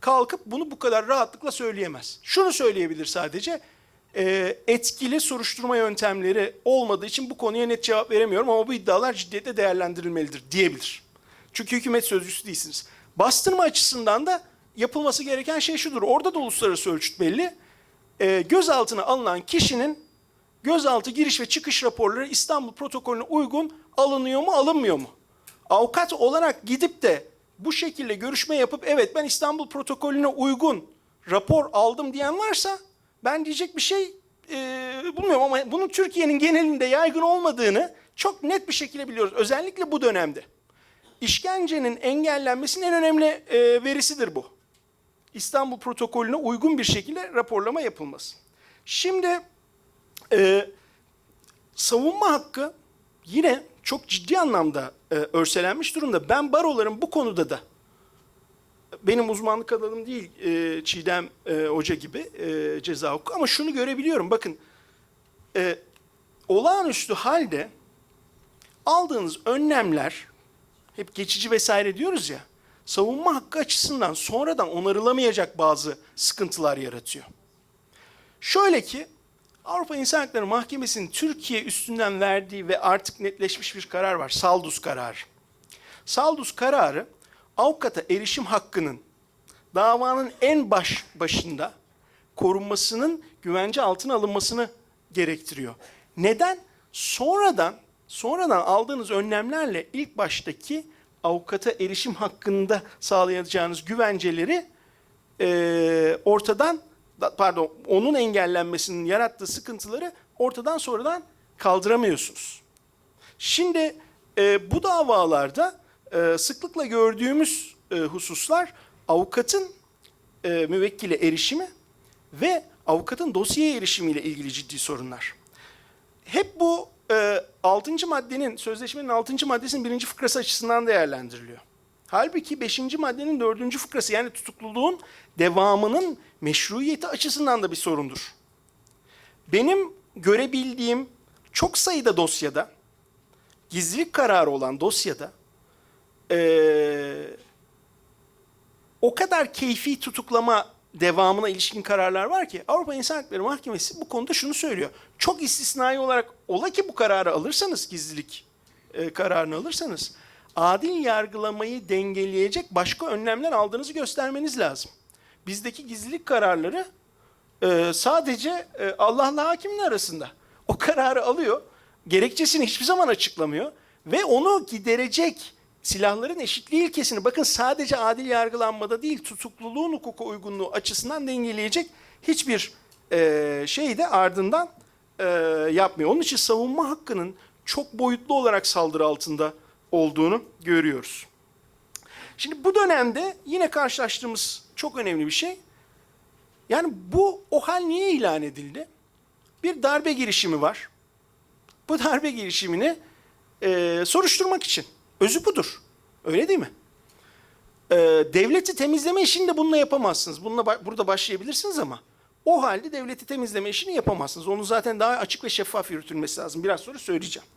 kalkıp bunu bu kadar rahatlıkla söyleyemez. Şunu söyleyebilir sadece. e, etkili soruşturma yöntemleri olmadığı için bu konuya net cevap veremiyorum ama bu iddialar ciddiyetle değerlendirilmelidir diyebilir. Çünkü hükümet sözcüsü değilsiniz. Bastırma açısından da yapılması gereken şey şudur. Orada da uluslararası ölçüt belli. E, gözaltına alınan kişinin gözaltı giriş ve çıkış raporları İstanbul protokolüne uygun alınıyor mu alınmıyor mu? Avukat olarak gidip de bu şekilde görüşme yapıp evet ben İstanbul protokolüne uygun rapor aldım diyen varsa ben diyecek bir şey e, bulmuyorum ama bunun Türkiye'nin genelinde yaygın olmadığını çok net bir şekilde biliyoruz. Özellikle bu dönemde. İşkencenin engellenmesinin en önemli e, verisidir bu. İstanbul protokolüne uygun bir şekilde raporlama yapılması. Şimdi e, savunma hakkı yine çok ciddi anlamda e, örselenmiş durumda. Ben baroların bu konuda da benim uzmanlık alanım değil e, Çiğdem e, Hoca gibi e, ceza hukuku ama şunu görebiliyorum. Bakın e, olağanüstü halde aldığınız önlemler hep geçici vesaire diyoruz ya savunma hakkı açısından sonradan onarılamayacak bazı sıkıntılar yaratıyor. Şöyle ki Avrupa İnsan Hakları Mahkemesi'nin Türkiye üstünden verdiği ve artık netleşmiş bir karar var. Saldus kararı. Saldus kararı avukata erişim hakkının davanın en baş başında korunmasının güvence altına alınmasını gerektiriyor. Neden? Sonradan sonradan aldığınız önlemlerle ilk baştaki avukata erişim hakkında sağlayacağınız güvenceleri e, ortadan da- pardon onun engellenmesinin yarattığı sıkıntıları ortadan sonradan kaldıramıyorsunuz. Şimdi e, bu davalarda e, sıklıkla gördüğümüz e, hususlar avukatın e, müvekkile erişimi ve avukatın dosyaya erişimiyle ilgili ciddi sorunlar. Hep bu e, 6. maddenin, sözleşmenin 6. maddesinin birinci fıkrası açısından değerlendiriliyor. Halbuki 5. maddenin 4. fıkrası yani tutukluluğun devamının meşruiyeti açısından da bir sorundur. Benim görebildiğim çok sayıda dosyada, gizlilik kararı olan dosyada eee, o kadar keyfi tutuklama devamına ilişkin kararlar var ki Avrupa İnsan Hakları Mahkemesi bu konuda şunu söylüyor. Çok istisnai olarak ola ki bu kararı alırsanız gizlilik e, kararını alırsanız adil yargılamayı dengeleyecek başka önlemler aldığınızı göstermeniz lazım. Bizdeki gizlilik kararları e, sadece e, Allah'la hakimin arasında. O kararı alıyor, gerekçesini hiçbir zaman açıklamıyor ve onu giderecek silahların eşitliği ilkesini bakın sadece adil yargılanmada değil tutukluluğun hukuka uygunluğu açısından dengeleyecek hiçbir e, şeyi de ardından e, yapmıyor. Onun için savunma hakkının çok boyutlu olarak saldırı altında olduğunu görüyoruz. Şimdi bu dönemde yine karşılaştığımız çok önemli bir şey. Yani bu o hal niye ilan edildi? Bir darbe girişimi var. Bu darbe girişimini e, soruşturmak için. Özü budur. Öyle değil mi? E, devleti temizleme işini de bununla yapamazsınız. Bununla burada başlayabilirsiniz ama o halde devleti temizleme işini yapamazsınız. Onun zaten daha açık ve şeffaf yürütülmesi lazım. Biraz sonra söyleyeceğim.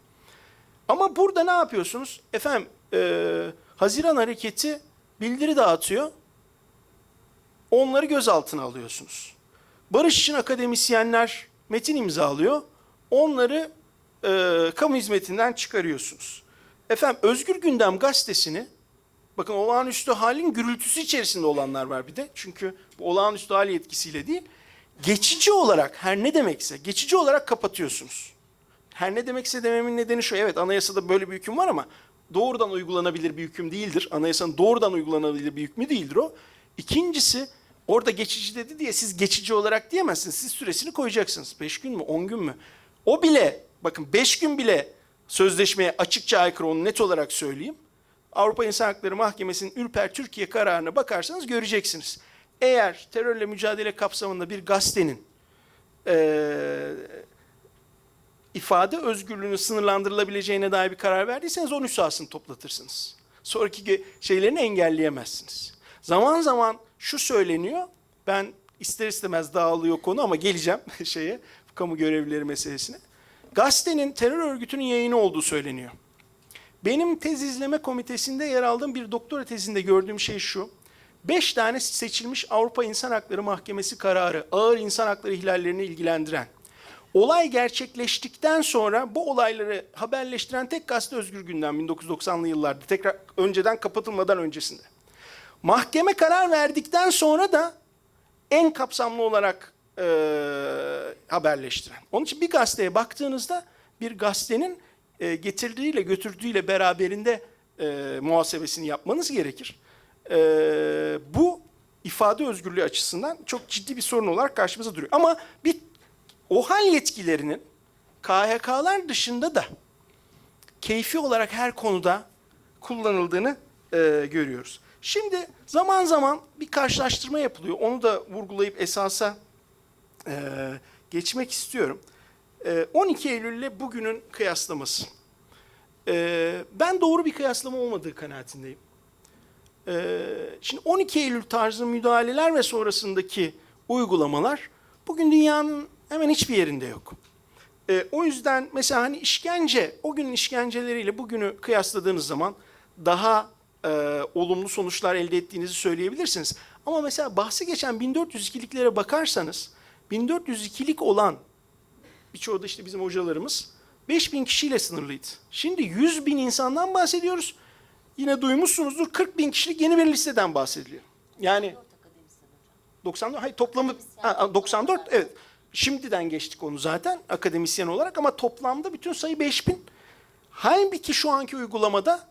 Ama burada ne yapıyorsunuz? Efendim, e, Haziran Hareketi bildiri dağıtıyor. Onları gözaltına alıyorsunuz. Barış için akademisyenler metin imzalıyor. Onları e, kamu hizmetinden çıkarıyorsunuz. Efendim Özgür Gündem gazetesini bakın olağanüstü halin gürültüsü içerisinde olanlar var bir de. Çünkü bu olağanüstü hal yetkisiyle değil. Geçici olarak her ne demekse geçici olarak kapatıyorsunuz. Her ne demekse dememin nedeni şu. Evet anayasada böyle bir hüküm var ama doğrudan uygulanabilir bir hüküm değildir. Anayasanın doğrudan uygulanabilir bir hükmü değildir o. İkincisi orada geçici dedi diye siz geçici olarak diyemezsiniz. Siz süresini koyacaksınız. Beş gün mü on gün mü? O bile bakın beş gün bile sözleşmeye açıkça aykırı onu net olarak söyleyeyim. Avrupa İnsan Hakları Mahkemesi'nin Ürper Türkiye kararına bakarsanız göreceksiniz. Eğer terörle mücadele kapsamında bir gazetenin eee ifade özgürlüğünün sınırlandırılabileceğine dair bir karar verdiyseniz onun sahasını toplatırsınız. Sonraki şeylerini engelleyemezsiniz. Zaman zaman şu söyleniyor, ben ister istemez dağılıyor konu ama geleceğim şeye, kamu görevlileri meselesine. Gazetenin terör örgütünün yayını olduğu söyleniyor. Benim tez izleme komitesinde yer aldığım bir doktora tezinde gördüğüm şey şu. Beş tane seçilmiş Avrupa İnsan Hakları Mahkemesi kararı ağır insan hakları ihlallerini ilgilendiren. Olay gerçekleştikten sonra bu olayları haberleştiren tek gazete Özgür Gündem 1990'lı yıllarda tekrar önceden kapatılmadan öncesinde. Mahkeme karar verdikten sonra da en kapsamlı olarak e, haberleştiren. Onun için bir gazeteye baktığınızda bir gazetenin e, getirdiğiyle götürdüğüyle beraberinde e, muhasebesini yapmanız gerekir. E, bu ifade özgürlüğü açısından çok ciddi bir sorun olarak karşımıza duruyor. Ama bir OHAL yetkilerinin KHK'lar dışında da keyfi olarak her konuda kullanıldığını e, görüyoruz. Şimdi zaman zaman bir karşılaştırma yapılıyor. Onu da vurgulayıp esasa e, geçmek istiyorum. E, 12 Eylül ile bugünün kıyaslaması. E, ben doğru bir kıyaslama olmadığı kanaatindeyim. E, şimdi 12 Eylül tarzı müdahaleler ve sonrasındaki uygulamalar bugün dünyanın hemen hiçbir yerinde yok. E, o yüzden mesela hani işkence, o günün işkenceleriyle bugünü kıyasladığınız zaman daha e, olumlu sonuçlar elde ettiğinizi söyleyebilirsiniz. Ama mesela bahsi geçen 1402'liklere bakarsanız 1402'lik olan birçoğu da işte bizim hocalarımız 5000 kişiyle sınırlıydı. Şimdi 100 bin insandan bahsediyoruz. Yine duymuşsunuzdur 40 bin kişilik yeni bir listeden bahsediliyor. Yani 94 hayır toplamı ha, 94 evet. Şimdiden geçtik onu zaten akademisyen olarak ama toplamda bütün sayı 5000. Halbuki şu anki uygulamada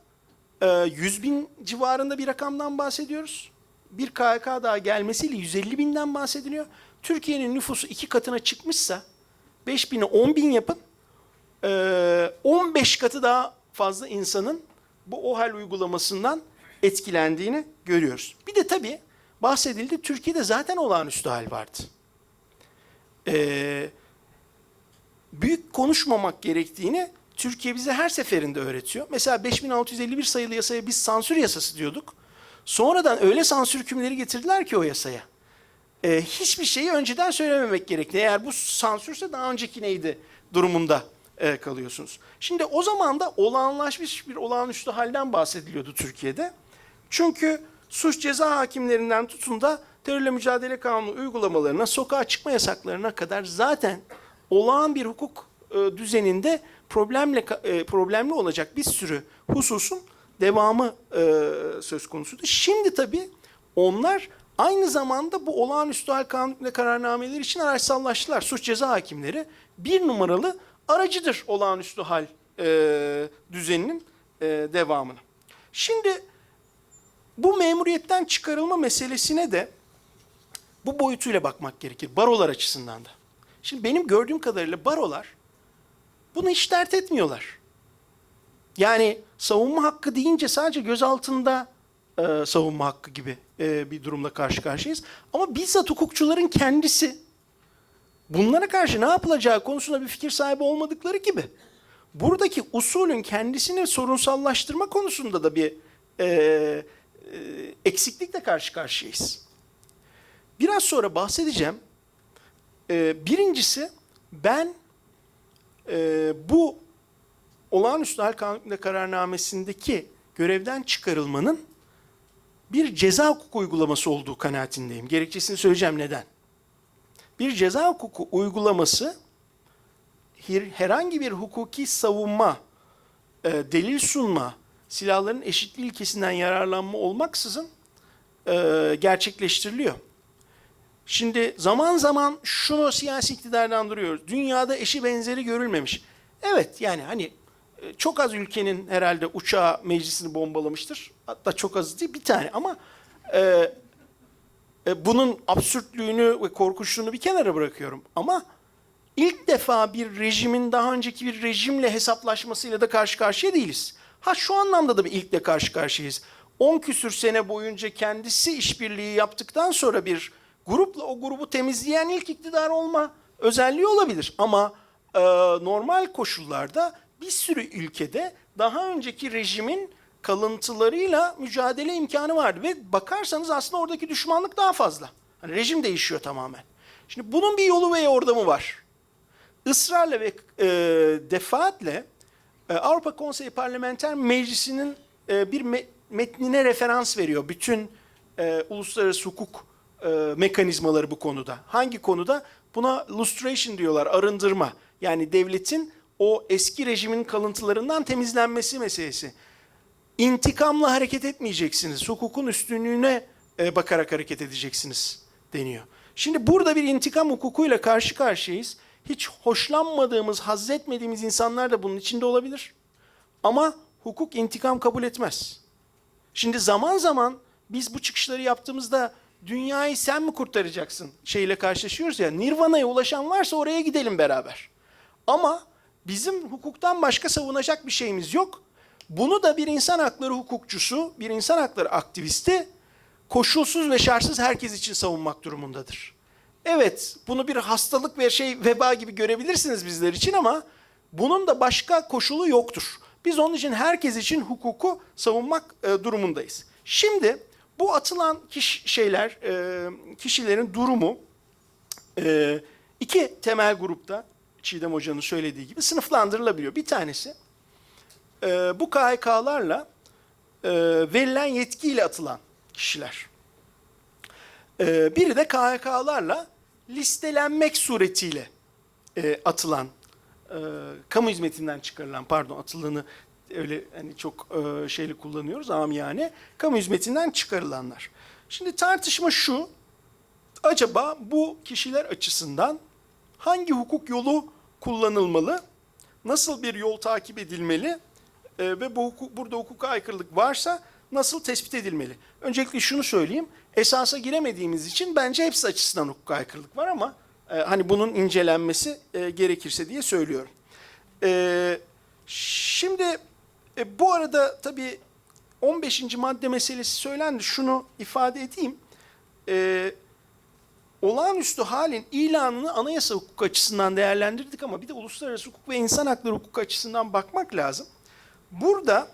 e, 100 bin civarında bir rakamdan bahsediyoruz. Bir KHK daha gelmesiyle 150 binden bahsediliyor. Türkiye'nin nüfusu iki katına çıkmışsa 5 bini 10 bin yapın. e, 15 katı daha fazla insanın bu OHAL uygulamasından etkilendiğini görüyoruz. Bir de tabii bahsedildi Türkiye'de zaten olağanüstü hal vardı. Ee, büyük konuşmamak gerektiğini Türkiye bize her seferinde öğretiyor. Mesela 5651 sayılı yasaya biz sansür yasası diyorduk. Sonradan öyle sansür hükümleri getirdiler ki o yasaya. Ee, hiçbir şeyi önceden söylememek gerekli. Eğer bu sansürse daha önceki neydi durumunda e, kalıyorsunuz. Şimdi o zaman da olağanlaşmış bir olağanüstü halden bahsediliyordu Türkiye'de. Çünkü suç ceza hakimlerinden tutun da terörle mücadele kanunu uygulamalarına, sokağa çıkma yasaklarına kadar zaten olağan bir hukuk e, düzeninde problemle e, problemli olacak bir sürü hususun devamı e, söz konusuydu. Şimdi tabii onlar aynı zamanda bu olağanüstü hal kanun ve kararnameleri için araçsallaştılar. Suç ceza hakimleri bir numaralı aracıdır olağanüstü hal düzeninin e, devamını. Şimdi bu memuriyetten çıkarılma meselesine de bu boyutuyla bakmak gerekir. Barolar açısından da. Şimdi benim gördüğüm kadarıyla barolar bunu hiç dert etmiyorlar. Yani savunma hakkı deyince sadece gözaltında e, savunma hakkı gibi e, bir durumla karşı karşıyayız. Ama bizzat hukukçuların kendisi bunlara karşı ne yapılacağı konusunda bir fikir sahibi olmadıkları gibi buradaki usulün kendisini sorunsallaştırma konusunda da bir e, e, eksiklikle karşı karşıyayız. Biraz sonra bahsedeceğim. E, birincisi ben e, bu olağanüstü hal kanunu ve kararnamesindeki görevden çıkarılmanın bir ceza hukuku uygulaması olduğu kanaatindeyim. Gerekçesini söyleyeceğim neden. Bir ceza hukuku uygulaması her- herhangi bir hukuki savunma, e, delil sunma, silahların eşitliği ilkesinden yararlanma olmaksızın e, gerçekleştiriliyor. Şimdi zaman zaman şunu siyasi iktidardan duruyoruz. Dünyada eşi benzeri görülmemiş. Evet yani hani e, çok az ülkenin herhalde uçağı meclisini bombalamıştır. Hatta çok az değil bir tane ama e, e, bunun absürtlüğünü ve korkunçluğunu bir kenara bırakıyorum. Ama ilk defa bir rejimin daha önceki bir rejimle hesaplaşmasıyla da karşı karşıya değiliz. Ha şu anlamda da bir ilkle karşı karşıyayız. 10 küsür sene boyunca kendisi işbirliği yaptıktan sonra bir grupla o grubu temizleyen ilk iktidar olma özelliği olabilir. Ama e, normal koşullarda bir sürü ülkede daha önceki rejimin kalıntılarıyla mücadele imkanı vardı. Ve bakarsanız aslında oradaki düşmanlık daha fazla. Hani rejim değişiyor tamamen. Şimdi bunun bir yolu ve yordamı var. Israrla ve e, defaatle e, Avrupa Konseyi Parlamenter Meclisi'nin e, bir me- metnine referans veriyor. Bütün e, uluslararası hukuk e, mekanizmaları bu konuda. Hangi konuda? Buna lustration diyorlar, arındırma. Yani devletin o eski rejimin kalıntılarından temizlenmesi meselesi. İntikamla hareket etmeyeceksiniz. Hukukun üstünlüğüne e, bakarak hareket edeceksiniz deniyor. Şimdi burada bir intikam hukukuyla karşı karşıyayız. Hiç hoşlanmadığımız, haz etmediğimiz insanlar da bunun içinde olabilir. Ama hukuk intikam kabul etmez. Şimdi zaman zaman biz bu çıkışları yaptığımızda dünyayı sen mi kurtaracaksın şeyle karşılaşıyoruz ya. Nirvana'ya ulaşan varsa oraya gidelim beraber. Ama bizim hukuktan başka savunacak bir şeyimiz yok. Bunu da bir insan hakları hukukçusu, bir insan hakları aktivisti koşulsuz ve şartsız herkes için savunmak durumundadır. Evet, bunu bir hastalık ve şey veba gibi görebilirsiniz bizler için ama bunun da başka koşulu yoktur. Biz onun için herkes için hukuku savunmak e, durumundayız. Şimdi bu atılan kiş- şeyler, e, kişilerin durumu e, iki temel grupta Çiğdem Hoca'nın söylediği gibi sınıflandırılabiliyor. Bir tanesi e, bu KHK'larla e, verilen yetkiyle atılan kişiler. E, biri de KHK'larla listelenmek suretiyle e, atılan, e, kamu hizmetinden çıkarılan, pardon atıldığını öyle hani çok e, şeyli kullanıyoruz amiyane, kamu hizmetinden çıkarılanlar. Şimdi tartışma şu, acaba bu kişiler açısından hangi hukuk yolu kullanılmalı, nasıl bir yol takip edilmeli e, ve bu hukuk, burada hukuka aykırılık varsa nasıl tespit edilmeli? Öncelikle şunu söyleyeyim, esasa giremediğimiz için bence hepsi açısından hukuka aykırılık var ama e, hani bunun incelenmesi e, gerekirse diye söylüyorum. E, şimdi e, bu arada tabii 15. madde meselesi söylendi. Şunu ifade edeyim. E, olağanüstü halin ilanını anayasa hukuku açısından değerlendirdik ama bir de uluslararası hukuk ve insan hakları hukuku açısından bakmak lazım. Burada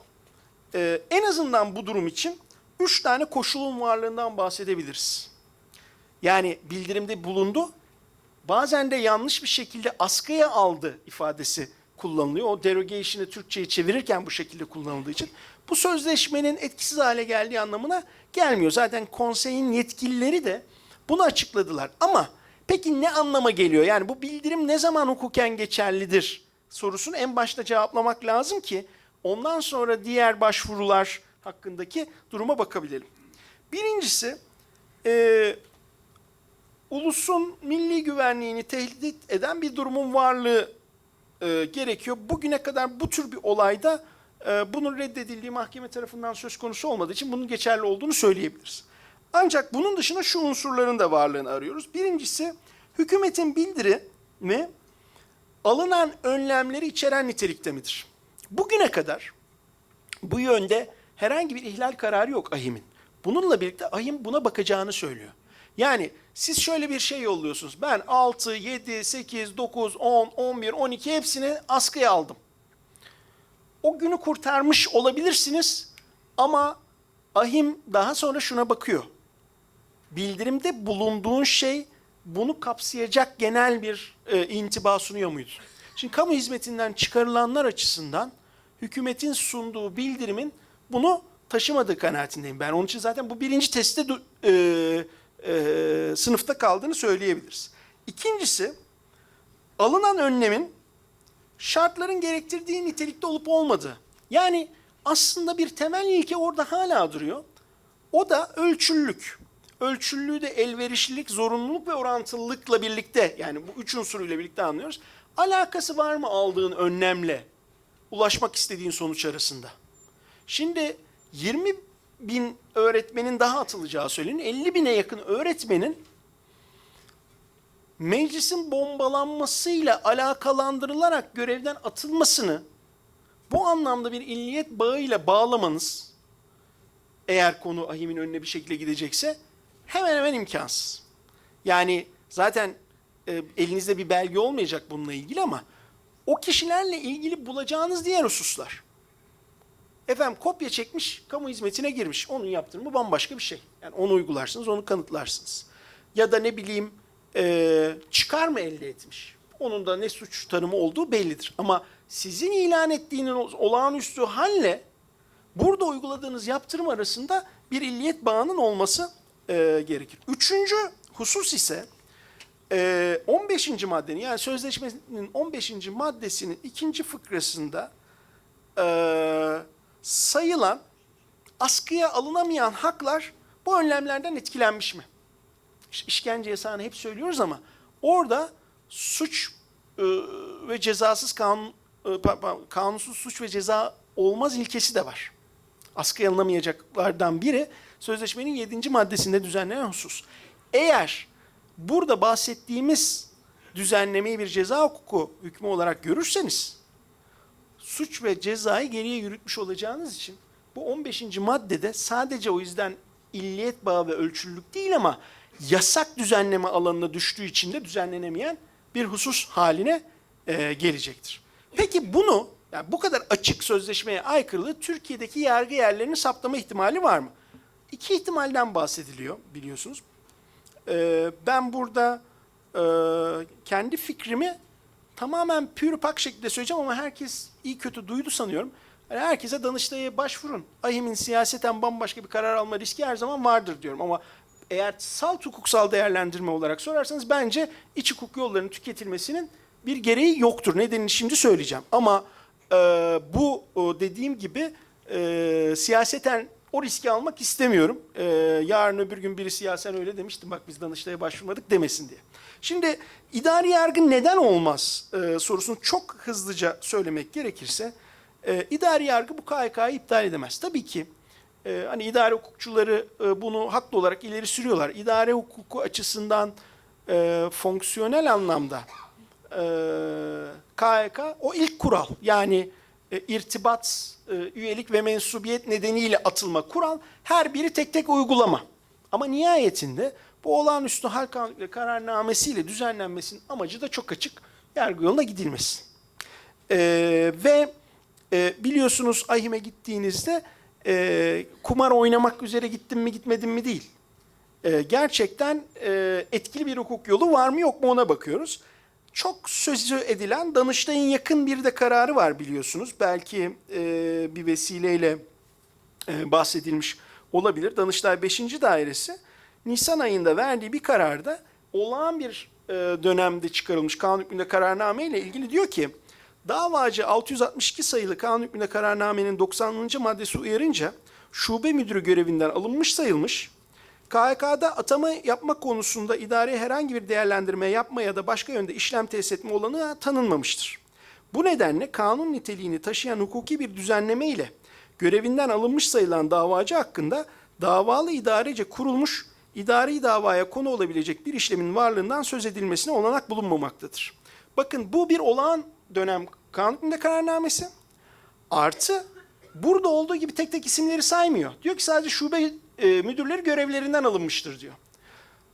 e, en azından bu durum için üç tane koşulun varlığından bahsedebiliriz. Yani bildirimde bulundu, bazen de yanlış bir şekilde askıya aldı ifadesi kullanılıyor. O derogation'ı Türkçe'ye çevirirken bu şekilde kullanıldığı için bu sözleşmenin etkisiz hale geldiği anlamına gelmiyor. Zaten konseyin yetkilileri de bunu açıkladılar. Ama peki ne anlama geliyor? Yani bu bildirim ne zaman hukuken geçerlidir sorusunu en başta cevaplamak lazım ki ondan sonra diğer başvurular hakkındaki duruma bakabilelim. Birincisi e, ulusun milli güvenliğini tehdit eden bir durumun varlığı e, gerekiyor. Bugüne kadar bu tür bir olayda e, bunun reddedildiği mahkeme tarafından söz konusu olmadığı için bunun geçerli olduğunu söyleyebiliriz. Ancak bunun dışında şu unsurların da varlığını arıyoruz. Birincisi hükümetin bildirimi alınan önlemleri içeren nitelikte midir? Bugüne kadar bu yönde herhangi bir ihlal kararı yok AHİM'in. Bununla birlikte AHİM buna bakacağını söylüyor. Yani siz şöyle bir şey yolluyorsunuz. Ben 6, 7, 8, 9, 10, 11, 12 hepsini askıya aldım. O günü kurtarmış olabilirsiniz ama ahim daha sonra şuna bakıyor. Bildirimde bulunduğun şey bunu kapsayacak genel bir e, intiba sunuyor muydu? Şimdi kamu hizmetinden çıkarılanlar açısından hükümetin sunduğu bildirimin bunu taşımadığı kanaatindeyim. Ben onun için zaten bu birinci testte e, e, sınıfta kaldığını söyleyebiliriz. İkincisi alınan önlemin şartların gerektirdiği nitelikte olup olmadığı. Yani aslında bir temel ilke orada hala duruyor. O da ölçüllülük. Ölçüllülüğü de elverişlilik, zorunluluk ve orantılılıkla birlikte yani bu üç unsuruyla birlikte anlıyoruz. Alakası var mı aldığın önlemle ulaşmak istediğin sonuç arasında? Şimdi 20 bin öğretmenin daha atılacağı söyleniyor. 50 bine yakın öğretmenin meclisin bombalanmasıyla alakalandırılarak görevden atılmasını bu anlamda bir illiyet bağıyla bağlamanız eğer konu ahimin önüne bir şekilde gidecekse hemen hemen imkansız. Yani zaten e, elinizde bir belge olmayacak bununla ilgili ama o kişilerle ilgili bulacağınız diğer hususlar. Efendim kopya çekmiş, kamu hizmetine girmiş. Onun yaptırımı bambaşka bir şey. Yani onu uygularsınız, onu kanıtlarsınız. Ya da ne bileyim e, çıkar mı elde etmiş? Onun da ne suç tanımı olduğu bellidir. Ama sizin ilan ettiğiniz olağanüstü halle burada uyguladığınız yaptırım arasında bir illiyet bağının olması e, gerekir. Üçüncü husus ise e, 15. maddenin yani sözleşmenin 15. maddesinin ikinci fıkrasında e, sayılan askıya alınamayan haklar bu önlemlerden etkilenmiş mi? İşte işkence yasağını hep söylüyoruz ama orada suç e, ve cezasız kanun e, kanunsuz suç ve ceza olmaz ilkesi de var. Askıya alınamayacaklardan biri sözleşmenin 7. maddesinde düzenlenen husus. Eğer burada bahsettiğimiz düzenlemeyi bir ceza hukuku hükmü olarak görürseniz suç ve cezayı geriye yürütmüş olacağınız için bu 15. maddede sadece o yüzden illiyet bağı ve ölçülülük değil ama yasak düzenleme alanına düştüğü için de düzenlenemeyen bir husus haline e, gelecektir. Peki bunu yani bu kadar açık sözleşmeye aykırılığı Türkiye'deki yargı yerlerini saptama ihtimali var mı? İki ihtimalden bahsediliyor biliyorsunuz. Ee, ben burada e, kendi fikrimi tamamen pür pak şekilde söyleyeceğim ama herkes iyi kötü duydu sanıyorum. Yani herkese Danıştay'a başvurun. AHİM'in siyaseten bambaşka bir karar alma riski her zaman vardır diyorum ama eğer salt hukuksal değerlendirme olarak sorarsanız bence iç hukuk yollarının tüketilmesinin bir gereği yoktur. Nedenini şimdi söyleyeceğim. Ama e, bu o dediğim gibi e, siyaseten o riski almak istemiyorum. E, yarın öbür gün biri siyasen öyle demiştim bak biz Danıştay'a başvurmadık demesin diye. Şimdi idari yargı neden olmaz e, sorusunu çok hızlıca söylemek gerekirse e, idari yargı bu KHK'yı iptal edemez. Tabii ki e, hani idare hukukçuları e, bunu haklı olarak ileri sürüyorlar. İdare hukuku açısından e, fonksiyonel anlamda e, KHK o ilk kural. Yani e, irtibat, e, üyelik ve mensubiyet nedeniyle atılma kural her biri tek tek uygulama. Ama nihayetinde bu olağanüstü hal kararnamesiyle düzenlenmesinin amacı da çok açık. Yargı yoluna gidilmesi. E, ve e, biliyorsunuz AHİM'e gittiğinizde e, kumar oynamak üzere gittim mi gitmedim mi değil. E, gerçekten e, etkili bir hukuk yolu var mı yok mu ona bakıyoruz. Çok sözü edilen Danıştay'ın yakın bir de kararı var biliyorsunuz. Belki e, bir vesileyle e, bahsedilmiş olabilir. Danıştay 5. Dairesi Nisan ayında verdiği bir kararda olağan bir e, dönemde çıkarılmış kanun hükmünde kararname ile ilgili diyor ki davacı 662 sayılı kanun hükmünde kararnamenin 90. maddesi uyarınca şube müdürü görevinden alınmış sayılmış. KHK'da atama yapma konusunda idareye herhangi bir değerlendirme yapma ya da başka yönde işlem tesis etme olanı tanınmamıştır. Bu nedenle kanun niteliğini taşıyan hukuki bir düzenleme ile görevinden alınmış sayılan davacı hakkında davalı idarece kurulmuş idari davaya konu olabilecek bir işlemin varlığından söz edilmesine olanak bulunmamaktadır. Bakın bu bir olağan dönem kanun kararnamesi. Artı burada olduğu gibi tek tek isimleri saymıyor. Diyor ki sadece şube e, müdürleri görevlerinden alınmıştır diyor.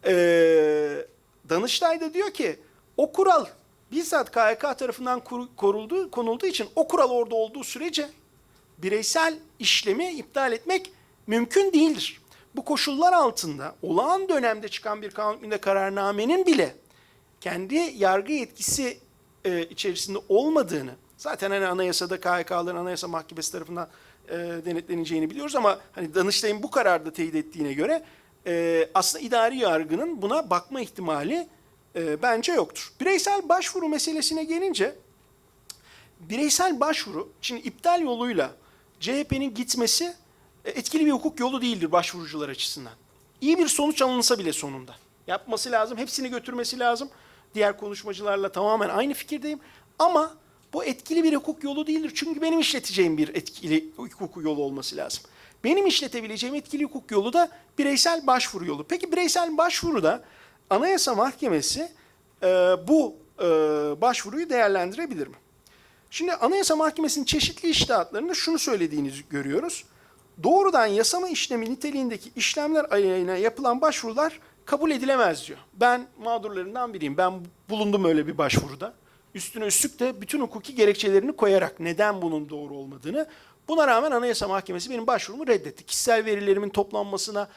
E, Danıştay da diyor ki o kural bizzat KHK tarafından korulduğu, konulduğu için o kural orada olduğu sürece bireysel işlemi iptal etmek mümkün değildir. Bu koşullar altında olağan dönemde çıkan bir kanun kararnamenin bile kendi yargı yetkisi e, içerisinde olmadığını zaten hani anayasada KHK'ların anayasa mahkemesi tarafından e, denetleneceğini biliyoruz ama hani Danıştay'ın bu kararda teyit ettiğine göre e, aslında idari yargının buna bakma ihtimali e, bence yoktur. Bireysel başvuru meselesine gelince bireysel başvuru şimdi iptal yoluyla CHP'nin gitmesi e, etkili bir hukuk yolu değildir başvurucular açısından. İyi bir sonuç alınsa bile sonunda. Yapması lazım, hepsini götürmesi lazım. Diğer konuşmacılarla tamamen aynı fikirdeyim. Ama bu etkili bir hukuk yolu değildir. Çünkü benim işleteceğim bir etkili hukuk yolu olması lazım. Benim işletebileceğim etkili hukuk yolu da bireysel başvuru yolu. Peki bireysel başvuruda Anayasa Mahkemesi e, bu e, başvuruyu değerlendirebilir mi? Şimdi Anayasa Mahkemesi'nin çeşitli iştahatlarında şunu söylediğini görüyoruz. Doğrudan yasama işlemi niteliğindeki işlemler ayağına yapılan başvurular kabul edilemez diyor. Ben mağdurlarından biriyim. Ben bulundum öyle bir başvuruda. Üstüne üstlük de bütün hukuki gerekçelerini koyarak neden bunun doğru olmadığını. Buna rağmen Anayasa Mahkemesi benim başvurumu reddetti. Kişisel verilerimin toplanmasına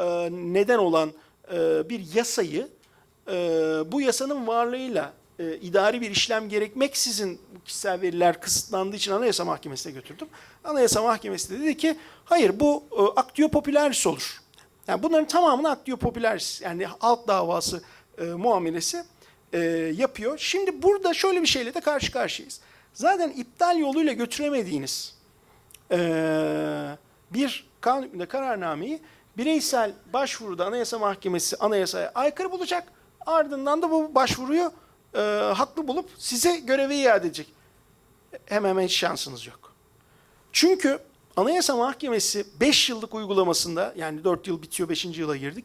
e, neden olan e, bir yasayı e, bu yasanın varlığıyla e, idari bir işlem gerekmeksizin bu kişisel veriler kısıtlandığı için Anayasa Mahkemesi'ne götürdüm. Anayasa Mahkemesi de dedi ki hayır bu e, aktio popularis olur. Yani bunların tamamını aktio popularis yani halk davası e, muamelesi e, yapıyor. Şimdi burada şöyle bir şeyle de karşı karşıyayız. Zaten iptal yoluyla götüremediğiniz e, bir kanun hükmünde kararnameyi bireysel başvuruda Anayasa Mahkemesi anayasaya aykırı bulacak. Ardından da bu başvuruyu e, haklı bulup size görevi iade edecek. Hemen hemen hiç şansınız yok. Çünkü Anayasa Mahkemesi 5 yıllık uygulamasında yani 4 yıl bitiyor 5. yıla girdik.